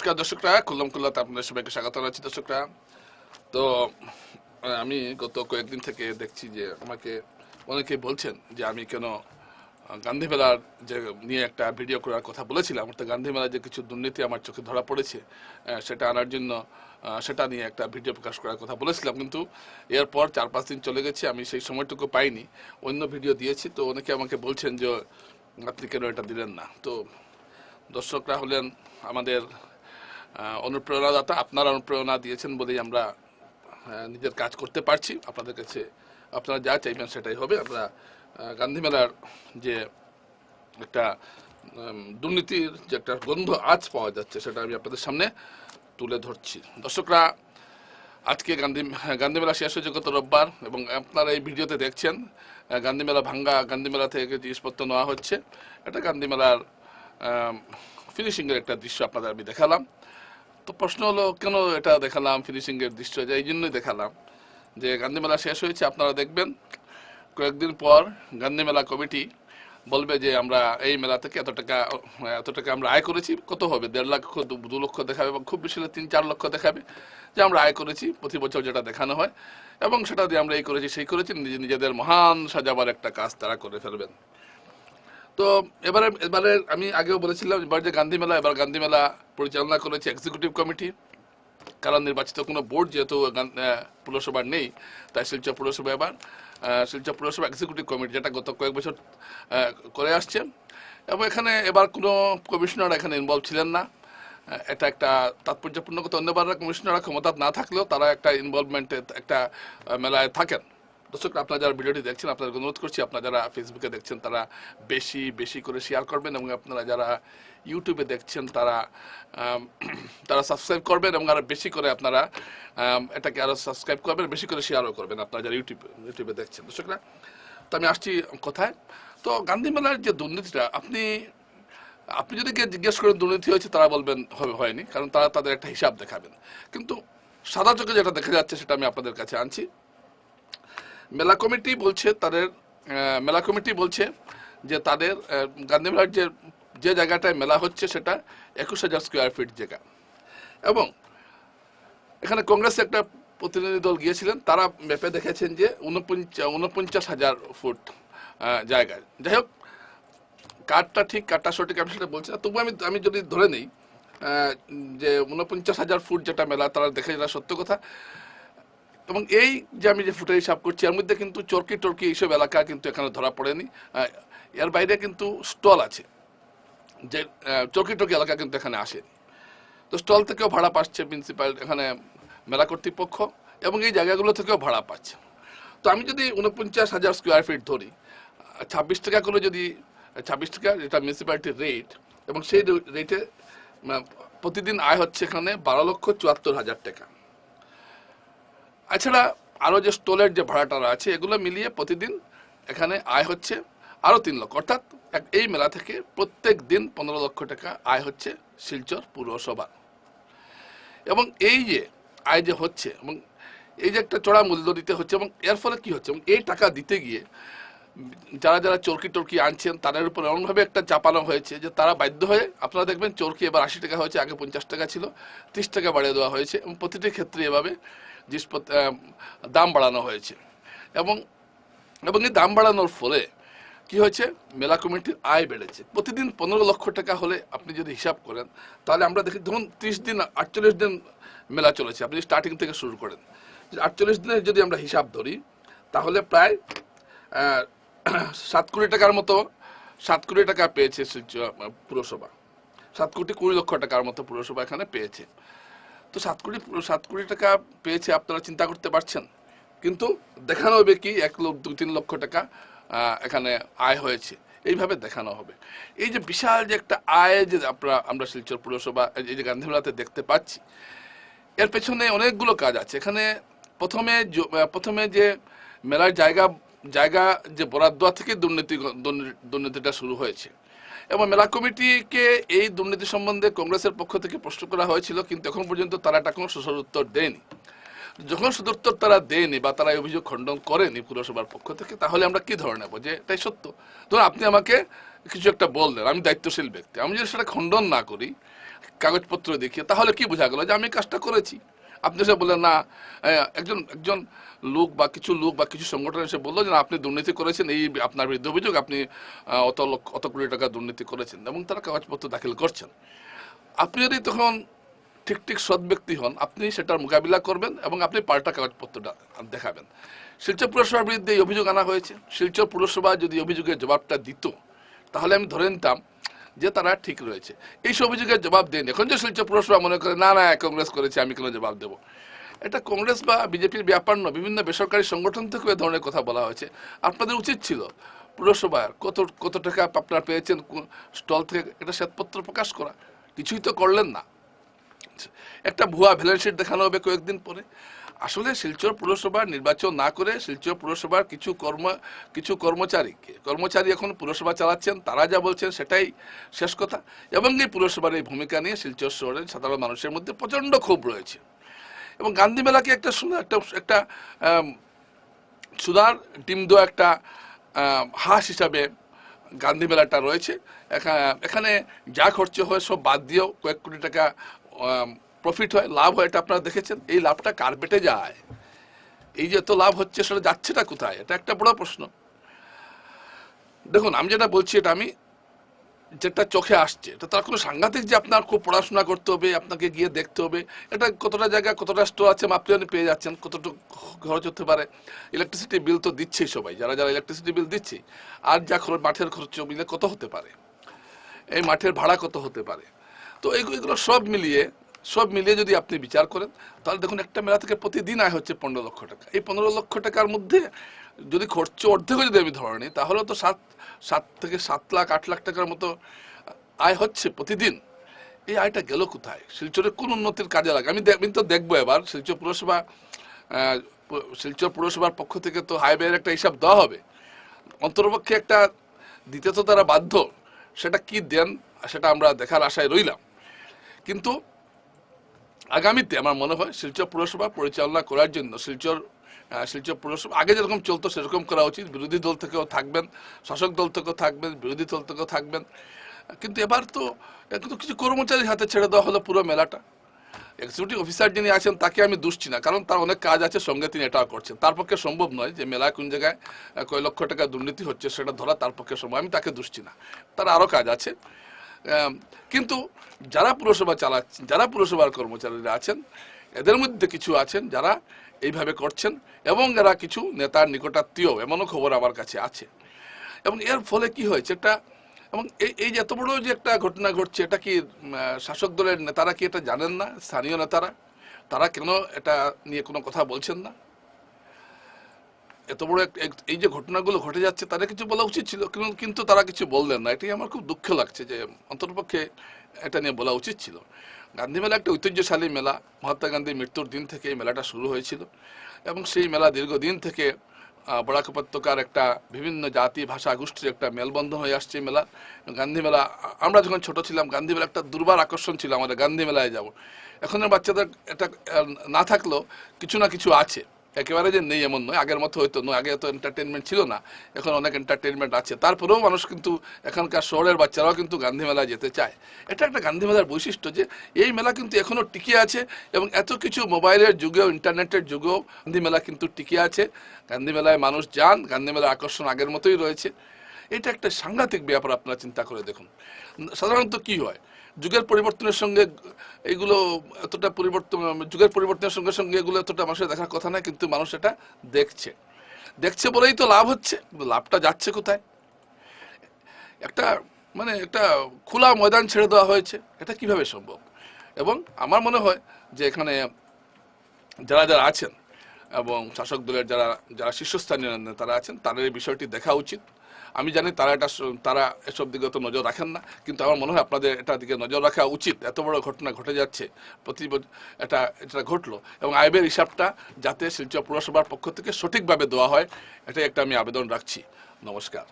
নমস্কার দর্শকরা খুল্লম খুল্লাতে আপনাদের সবাইকে স্বাগত জানাচ্ছি দর্শকরা। তো আমি গত কয়েকদিন থেকে দেখছি যে আমাকে অনেকে বলছেন যে আমি কেন আহ, গান্ধী মেলার যে নিয়ে একটা ভিডিও করার কথা বলেছিলাম অর্থাৎ গান্ধী মেলার যে কিছু দুর্নীতি আমার চোখে ধরা পড়েছে সেটা আনার জন্য সেটা নিয়ে একটা ভিডিও প্রকাশ করার কথা বলেছিলাম। কিন্তু এরপর চার পাঁচ দিন চলে গেছে আমি সেই সময়টুকু পাইনি অন্য ভিডিও দিয়েছি। তো অনেকে আমাকে বলছেন যে আপনি কেন এটা দিলেন না? তো দর্শকরা হলেন আমাদের অনুপ্রেরণাদাতা আপনারা অনুপ্রেরণা দিয়েছেন বলেই আমরা নিজের কাজ করতে পারছি। আপনাদের কাছে আপনারা যা চাইবেন সেটাই হবে। আমরা গান্ধী মেলার যে একটা দুর্নীতির যে একটা গন্ধ আজ পাওয়া যাচ্ছে সেটা আমি আপনাদের সামনে তুলে ধরছি। দর্শকরা, আজকে গান্ধী গান্ধী মেলা শেষ হয়েছে গত রোববার এবং আপনারা এই ভিডিওতে দেখছেন গান্ধী মেলা ভাঙ্গা, গান্ধী মেলা থেকে জিনিসপত্র নেওয়া হচ্ছে। এটা গান্ধী মেলার ফিনিশিংয়ের একটা দৃশ্য আপনাদের আমি দেখালাম। তো প্রশ্ন হলো, কেন এটা দেখালাম ফিনিশিংয়ের দৃশ্য যে এই জন্যই দেখালাম যে গান্ধী মেলা শেষ হয়েছে, আপনারা দেখবেন। কয়েকদিন পর গান্ধী মেলা কমিটি বলবে যে আমরা এই মেলা থেকে এত টাকা এত টাকা আমরা আয় করেছি, কত হবে? দেড় লক্ষ দু- লক্ষ দেখাবে বা খুব বেশি হলে তিন, চার লক্ষ দেখাবে যে আমরা আয় করেছি, প্রতি বছর যেটা দেখানো হয়। এবং সেটা দিয়ে আমরা এই করেছি, সেই করেছি, নিজে- নিজেদের মহান সাজাবার একটা কাজ তারা করে ফেলবেন। তো এবারে এবারে আমি আগেও বলেছিলাম, এবার যে গান্ধী মেলা, এবার গান্ধী মেলা পরিচালনা করেছে এক্সিকিউটিভ কমিটি কারণ নির্বাচিত কোনো বোর্ড যেহেতু পুরসভার নেই, তাই শিলচর পুরসভা এবার শিলচর পুরসভা এক্সিকিউটিভ কমিটি যেটা গত কয়েক বছর করে আসছে। এবং এখানে এবার কোনো কমিশনার এখানে ইনভলভ ছিলেন না। এটা একটা তাৎপর্যপূর্ণ কথা। অন্যবাররা কমিশনাররা ক্ষমতা না থাকলেও তারা একটা ইনভলভমেন্টে একটা মেলায় থাকেন। দর্শক, আপনারা যারা ভিডিওটি দেখছেন, আপনাদের অনুরোধ করছি, আপনারা যারা ফেসবুকে দেখছেন, তারা বেশি বেশি করে শেয়ার করবেন এবং আপনারা যারা ইউটিউবে দেখছেন, তারা তারা সাবস্ক্রাইব করবেন এবং আরও বেশি করে আপনারা এটাকে আরও সাবস্ক্রাইব করবেন, বেশি করে শেয়ারও করবেন আপনারা যারা ইউটিউবে ইউটিউবে দেখছেন। দর্শকরা, তো আমি আসছি কথায়? তো গান্ধী মেলার যে দুর্নীতিটা, আপনি আপনি যদি জিজ্ঞেস করেন দুর্নীতি হয়েছে, তারা বলবেন হবে, হয়নি, কারণ তারা তাদের একটা হিসাব দেখাবেন। কিন্তু সাদা চোখে যেটা দেখা যাচ্ছে, সেটা আমি আপনাদের কাছে আনছি। মেলা কমিটি বলছে তাদের মেলা কমিটি বলছে যে তাদের আহ, গান্ধী মেলার যে যে জায়গাটায় মেলা হচ্ছে সেটা একুশ হাজার স্কোয়ার ফিট জায়গা। এবং এখানে কংগ্রেসের একটা প্রতিনিধি দল গিয়েছিলেন তারা ম্যাপে দেখেছেন যে উনপঞ্চাশ হাজার ফুট জায়গায় যাই হোক কাঠটা ঠিক কার্ডটা সঠিক আমি সেটা বলছি না। তবু আমি আমি যদি ধরে নিই যে উনপঞ্চাশ হাজার ফুট যেটা মেলা তারা দেখে যেটা সত্য কথা। এবং এই যে আমি যে ফুটের হিসাব করছি, এর মধ্যে কিন্তু চরকি টর্কি এইসব এলাকা কিন্তু এখানে ধরা পড়েনি। এর বাইরে কিন্তু স্টল আছে, যে চরকি টর্কি এলাকা কিন্তু এখানে আসেনি। তো স্টল থেকেও ভাড়া পাচ্ছে প্রিন্সিপাল এখানে মেলা কর্তৃপক্ষ এবং এই জায়গাগুলো থেকেও ভাড়া পাচ্ছে। তো আমি যদি উনপঞ্চাশ হাজার স্কোয়ার ফিট ধরি ছাব্বিশ টাকা করে যদি ছাব্বিশ টাকা যেটা মিউনিসিপ্যালিটির রেট এবং সেই রেটে প্রতিদিন আয় হচ্ছে এখানে বারো লক্ষ চুয়াত্তর হাজার টাকা। এছাড়া আরও যে স্টলের যে ভাড়াটারা আছে এগুলো মিলিয়ে প্রতিদিন এখানে আয় হচ্ছে আরও তিন লক্ষ। অর্থাৎ এই মেলা থেকে প্রত্যেক দিন পনেরো লক্ষ টাকা আয় হচ্ছে শিলচর পুরসভার এবং এই যে আয় যে হচ্ছে এবং এই যে একটা চড়া মূল্য দিতে হচ্ছে এবং এর ফলে কি হচ্ছে এবং এই টাকা দিতে গিয়ে যারা যারা চরকি টরকি আনছেন, তাদের উপর এমনভাবে একটা চাপানো হয়েছে যে তারা বাধ্য হয়ে, আপনারা দেখবেন চরকি এবার আশি টাকা হয়েছে, আগে পঞ্চাশ টাকা ছিল, ত্রিশ টাকা বাড়িয়ে দেওয়া হয়েছে এবং প্রতিটি ক্ষেত্রে এভাবে জিনিসপত্র দাম বাড়ানো হয়েছে। এবং এবং এই দাম বাড়ানোর ফলে কি হয়েছে? মেলা কমিটির আয় বেড়েছে। প্রতিদিন পনেরো লক্ষ টাকা হলে আপনি যদি হিসাব করেন, তাহলে আমরা দেখি, ধরুন ত্রিশ দিন, আটচল্লিশ দিন মেলা চলেছে। আপনি স্টার্টিং থেকে শুরু করেন আটচল্লিশ দিনের যদি আমরা হিসাব ধরি, তাহলে প্রায় সাত কোটি টাকার মতো, সাত কোটি টাকা পেয়েছে পুরসভা। সাত কোটি কুড়ি লক্ষ টাকার মতো পুরসভা এখানে পেয়েছে। তো সাত কোটি সাত কোটি টাকা পেয়েছে, আপনারা চিন্তা করতে পারছেন। কিন্তু দেখানো হবে কি, এক লক্ষ দু তিন লক্ষ টাকা এখানে আয় হয়েছে। এইভাবে দেখানো হবে। এই যে বিশাল যে একটা আয় যে আমরা আমরা শিলচর পুরসভা, এই যে গান্ধীমেলাতে দেখতে পাচ্ছি, এর পেছনে অনেকগুলো কাজ আছে। এখানে প্রথমে প্রথমে যে মেলার জায়গা জায়গা যে বরাদ্দ থেকে দুর্নীতি, দুর্নীতিটা শুরু হয়েছে। এবং মেলা কমিটিকে এই দুর্নীতি সম্বন্ধে কংগ্রেসের পক্ষ থেকে প্রশ্ন করা হয়েছিল, কিন্তু এখন পর্যন্ত তারা এটা কোনো সুসর উত্তর দেয়নি। যখন সদুত্তর তারা দেয়নি বা তারা অভিযোগ খণ্ডন করেনি পুরসভার পক্ষ থেকে, তাহলে আমরা কি ধরে নেব যে এটাই সত্য? ধরুন আপনি আমাকে কিছু একটা বললেন, আমি দায়িত্বশীল ব্যক্তি, আমি যদি সেটা খণ্ডন না করি, কাগজপত্র দেখিয়ে, তাহলে কি বোঝা গেল যে আমি কাজটা করেছি? আপনি এসে বললেন, না একজন একজন লোক বা কিছু লোক বা কিছু সংগঠন এসে বলল যে আপনি দুর্নীতি করেছেন, এই আপনার বিরুদ্ধে অভিযোগ, আপনি অত লক্ষ, অত কোটি টাকা দুর্নীতি করেছেন এবং তারা কাগজপত্র দাখিল করছেন। আপনি যদি তখন ঠিক ঠিক সৎ ব্যক্তি হন, আপনি সেটার মোকাবিলা করবেন এবং আপনি পাল্টা কাগজপত্রটা দেখাবেন। শিলচর পুরসভার বিরুদ্ধে এই অভিযোগ আনা হয়েছে। শিলচর পুরসভা যদি অভিযোগের জবাবটা দিত, তাহলে আমি ধরে নিতাম যে তারা ঠিক রয়েছে। এই অভিযোগের জবাব দেন। এখন যে শিলচর পুরসভা মনে করে, না না, কংগ্রেস করেছে, আমি কেন জবাব দেবো? এটা কংগ্রেস বা বিজেপির ব্যাপার নয়, বিভিন্ন বেসরকারি সংগঠন থেকেও এ ধরনের কথা বলা হয়েছে। আপনাদের উচিত ছিল পুরসভার কত কত টাকা আপনারা পেয়েছেন, কোন স্টল থেকে এটা শ্বেতপত্র প্রকাশ করা। কিছুই তো করলেন না। একটা ভুয়া ব্যালেন্স শিট দেখানো হবে কয়েকদিন পরে। আসলে শিলচর পুরসভার নির্বাচন না করে শিলচর পুরসভার কিছু কর্ম, কিছু কর্মচারীকে কর্মচারী এখন পুরসভা চালাচ্ছেন, তারা যা বলছেন সেটাই শেষ কথা। এবং এই পুরসভার এই ভূমিকা নিয়ে শিলচর শহরের সাধারণ মানুষের মধ্যে প্রচণ্ড ক্ষোভ রয়েছে। এবং গান্ধী মেলাকে একটা সুন্দর, একটা একটা সুদার ডিম দেওয়া একটা হাঁস হিসাবে গান্ধী মেলাটা রয়েছে। এখা- এখানে যা খরচ হয় সব বাদ দিয়েও কয়েক কোটি টাকা প্রফিট হয়, লাভ হয়, এটা আপনারা দেখেছেন, এই লাভটা কার্পেটে যায়? এই যে এত লাভ হচ্ছে, সেটা যাচ্ছেটা কোথায়? এটা একটা বড় প্রশ্ন। দেখুন, আমি যেটা বলছি, এটা আমি যেটা চোখে আসছে, এটা তার কোনো সাংঘাতিক যে আপনার খুব পড়াশোনা করতে হবে, আপনাকে গিয়ে দেখতে হবে, এটা কতটা জায়গা কতটা স্টোর আছে আপনি আপনি পেয়ে যাচ্ছেন, কতটুকু খরচ হতে পারে। ইলেকট্রিসিটি বিল তো দিচ্ছেই সবাই, যারা যারা ইলেকট্রিসিটি বিল দিচ্ছে, আর যা খরচ, মাঠের খরচ মিলে কত হতে পারে? এই মাঠের ভাড়া কত হতে পারে? তো এইগুলো সব মিলিয়ে সব মিলিয়ে যদি আপনি বিচার করেন, তাহলে দেখুন একটা মেলা থেকে প্রতিদিন আয় হচ্ছে পনেরো লক্ষ টাকা। এই পনেরো লক্ষ টাকার মধ্যে যদি খরচ অর্ধেকও যদি আমি ধরে নিই তাহলে তো সাত সাত থেকে সাত লাখ, আট লাখ টাকার মতো আয় হচ্ছে প্রতিদিন। এই আয়টা গেল কোথায়? শিলচরের কোন উন্নতির কাজে লাগে? আমি আমি তো দেখব এবার, শিলচর পুরসভা শিলচর পুরসভার পক্ষ থেকে তো হাইওয়ের একটা হিসাব দেওয়া হবে। অন্তরপক্ষে একটা দিতে তো তারা বাধ্য, সেটা কি দেন সেটা আমরা দেখার আশায় রইলাম। কিন্তু আগামীতে আমার মনে হয় শিলচর পুরসভা পরিচালনা করার জন্য শিলচর শিলচর পুরসভা, আগে যেরকম চলতো সেরকম করা উচিত। বিরোধী দল থেকেও থাকবেন, শাসক দল থেকেও থাকবেন, বিরোধী দল থেকেও থাকবেন। কিন্তু এবার তো কিন্তু কিছু কর্মচারীর হাতে ছেড়ে দেওয়া হলো পুরো মেলাটা। এক্সিকিউটিভ অফিসার যিনি আছেন, তাকে আমি দুষছি না, কারণ তার অনেক কাজ আছে, সঙ্গে তিনি এটাও করছেন। তার পক্ষে সম্ভব নয় যে মেলা কোন জায়গায় কয় লক্ষ টাকা দুর্নীতি হচ্ছে, সেটা ধরা তার পক্ষে সম্ভব, আমি তাকে দুষছি না। তার আরও কাজ আছে। কিন্তু যারা পুরসভা চালাচ্ছেন যারা পুরসভার কর্মচারীরা আছেন, এদের মধ্যে কিছু আছেন যারা এইভাবে করছেন এবং এরা কিছু নেতার নিকটাত্মীয়, এমনও খবর আমার কাছে আছে। এবং এর ফলে কি হয়েছে একটা এবং এই এই যে এত বড় যে একটা ঘটনা ঘটছে, এটা কি শাসক দলের নেতারা কি এটা জানেন না? স্থানীয় নেতারা? তারা কেন এটা নিয়ে কোনো কথা বলছেন না? এত বড় এই যে ঘটনাগুলো ঘটে যাচ্ছে, তারা কিছু বলা উচিত ছিল, কিন্তু- তারা কিছু বললেন না। এটাই আমার খুব দুঃখ লাগছে যে অন্ততপক্ষে এটা নিয়ে বলা উচিত ছিল। গান্ধী মেলা একটা ঐতিহ্যশালী মেলা। মহাত্মা গান্ধীর মৃত্যুর দিন থেকে এই মেলাটা শুরু হয়েছিল। এবং সেই মেলা দীর্ঘদিন থেকে বরাক উপত্যকার একটা বিভিন্ন জাতি, ভাষা, গোষ্ঠীর একটা মেলবন্ধন হয়ে আসছে মেলা গান্ধী মেলা, আমরা যখন ছোট ছিলাম, গান্ধী মেলা একটা দুর্বার আকর্ষণ ছিল আমাদের, গান্ধী মেলায় যাব। এখনের বাচ্চাদের এটা না থাকলেও কিছু না কিছু আছে। একেবারে যে নেই, এমন নয়। আগের মতো হয়তো নয়, আগে তো এন্টারটেনমেন্ট ছিল না। এখন অনেক এন্টারটেনমেন্ট আছে। তারপরেও মানুষ কিন্তু এখানকার শহরের বাচ্চারাও কিন্তু গান্ধী মেলায় যেতে চায়। এটা একটা গান্ধী মেলার বৈশিষ্ট্য যে, এই মেলা কিন্তু এখনও টিকে আছে এবং এত কিছু মোবাইলের যুগেও, ইন্টারনেটের যুগেও গান্ধী মেলা কিন্তু টিকে আছে। গান্ধী মেলায় মানুষ যান, গান্ধী মেলার আকর্ষণ আগের মতোই রয়েছে। এটা একটা সাংঘাতিক ব্যাপার আপনারা চিন্তা করে দেখুন। সাধারণত কি হয়? যুগের পরিবর্তনের সঙ্গে এগুলো এতটা পরিবর্তন, যুগের পরিবর্তনের সঙ্গে সঙ্গে এগুলো এতটা মানুষের দেখার কথা না কিন্তু মানুষ এটা দেখছে। দেখছে বলেই তো লাভ হচ্ছে লাভটা যাচ্ছে কোথায়? একটা মানে একটা খোলা ময়দান ছেড়ে দেওয়া হয়েছে, এটা কীভাবে সম্ভব? এবং আমার মনে হয় যে এখানে যারা যারা আছেন এবং শাসক দলের যারা যারা শীর্ষস্থানীয় নেতারা আছেন, তাদের এই বিষয়টি দেখা উচিত। আমি জানি তারা এটা তারা এসব দিকে তো নজর রাখেন না, কিন্তু আমার মনে হয় আপনাদের এটা দিকে নজর রাখা উচিত। এত বড় ঘটনা ঘটে যাচ্ছে, প্রতি এটা এটা ঘটলো। এবং আইবের হিসাবটা যাতে শিলচর পুরসভার পক্ষ থেকে সঠিকভাবে দেওয়া হয়, এটাই একটা আমি আবেদন রাখছি। নমস্কার।